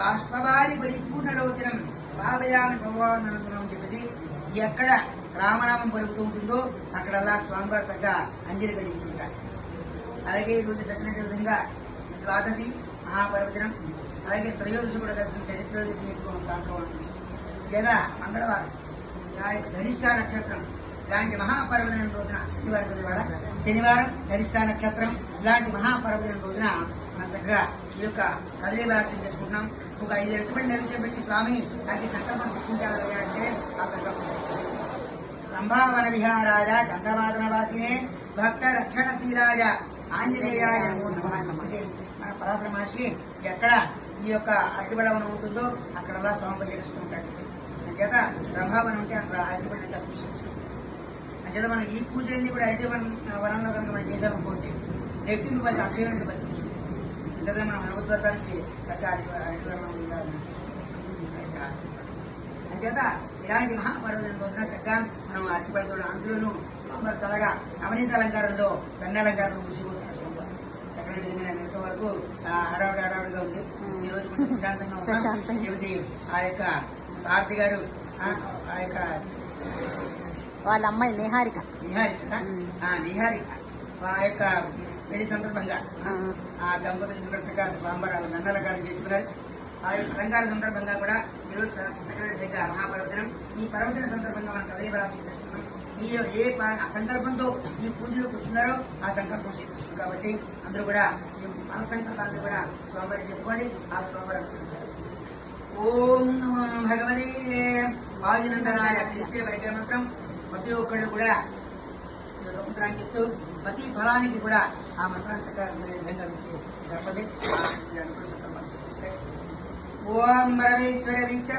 బాష్పవారి పరిపూర్ణలోచనం పాదయామి భగవాన్ అనుకున్నాం చెప్పేసి ఎక్కడ రామనామం పలుకుతూ ఉంటుందో అక్కడల్లా స్వామివారి తగ్గ అంజలి కడిగిస్తుంటారు. అలాగే ఈరోజు చెప్పినట్టు విధంగా ద్వాదశి మహాపర్వచనం అలాగే త్రయోదశి కూడా దర్శనం చరిత్రయోదశి చెప్పుకోవడం దాంట్లో ఉంది లేదా మంగళవారం ధనిష్ట నక్షత్రం ఇలాంటి మహాపర్వదిన రోజున శనివారం రోజు శనివారం ధనిష్ట నక్షత్రం ఇలాంటి మహాపర్వదిన రోజున మనం చక్కగా ఈ యొక్క కదలి వార్తలు చేసుకుంటున్నాం. ఒక ఐదు ఎట్టుబడి నిలిచేపెట్టి స్వామి నాకు ఈ సంకల్పం సిద్ధించాలి అంటే ఆ సంకల్పం రంభావన విహారాయ గంధవాదన వాసినే భక్త రక్షణశీలాయ ఆంజనేయాయ నమో నమః మన పరాశర మహర్షి ఎక్కడ ఈ యొక్క అడ్డుబలవనం ఉంటుందో అక్కడల్లా స్వామి చేస్తూ ఉంటాడు. అంచేత రంభావనం ఉంటే అక్కడ అడ్డుబడి అంటే అభిషేకిస్తుంది అంచేత మనం ఈ పూజలన్నీ కూడా అరటి వనంలో కనుక మనం చేసామనుకోండి రెట్టింపు పది అక్షయం పది అంచేత మనం పెద్ద అరటి వనం ఉండాలి అంచేత ఇలాంటి మహాపర్వదిన రోజున చక్కగా మనం అరటిపడుతున్న అందులోనూ స్వామివారు చల్లగా నవనీత అలంకారంలో వెన్న అలంకారంలో ముసిపోతున్న చక్కటి విధంగా నిన్నటి వరకు ఆ, హడావుడి హడావుడిగా ఉంది. ఈ రోజు కొంచెం ప్రశాంతంగా ఉన్నాం. చెప్పేసి ఆ యొక్క భారతి గారు ఆ, యొక్క వాళ్ళ అమ్మాయి నిహారిక. నిహారిక నిహారిక. ఆ యొక్క పెళ్ళి సందర్భంగా ఆ. దంపతులు చక్కగా స్వామివారు నన్న అలంకారం చేసుకున్నారు ఆ యొక్క అలంకార సందర్భంగా కూడా ఈరోజు చ- చక్కటి విధంగా మహాపర్వదినం. ఈ పర్వదిన సందర్భంగా మనం చేసుకున్నాం ఈ ఏ సంకల్పంతో ఈ పూజలు కూర్చున్నారో ఆ సంకల్పం సిద్ధిస్తుంది కాబట్టి అందరూ కూడా మన సంకల్పాలను కూడా స్వామివారికి చెప్పుకోండి. ఆ స్వామివారి ఓం నమో భగవతే. వాయునందనాయ. కృష్ణ పరిచయ మంత్రం ప్రతి ఒక్కళ్ళు కూడా ఈ యొక్క మంత్రాన్ని చెప్తూ ప్రతి ఫలానికి కూడా ఆ మంత్రాన్ని చక్కగా విధంగా మీకు చెప్పండి ఆ, ఈ అనుకూల ఓం పరమేశ్వర విక్రమ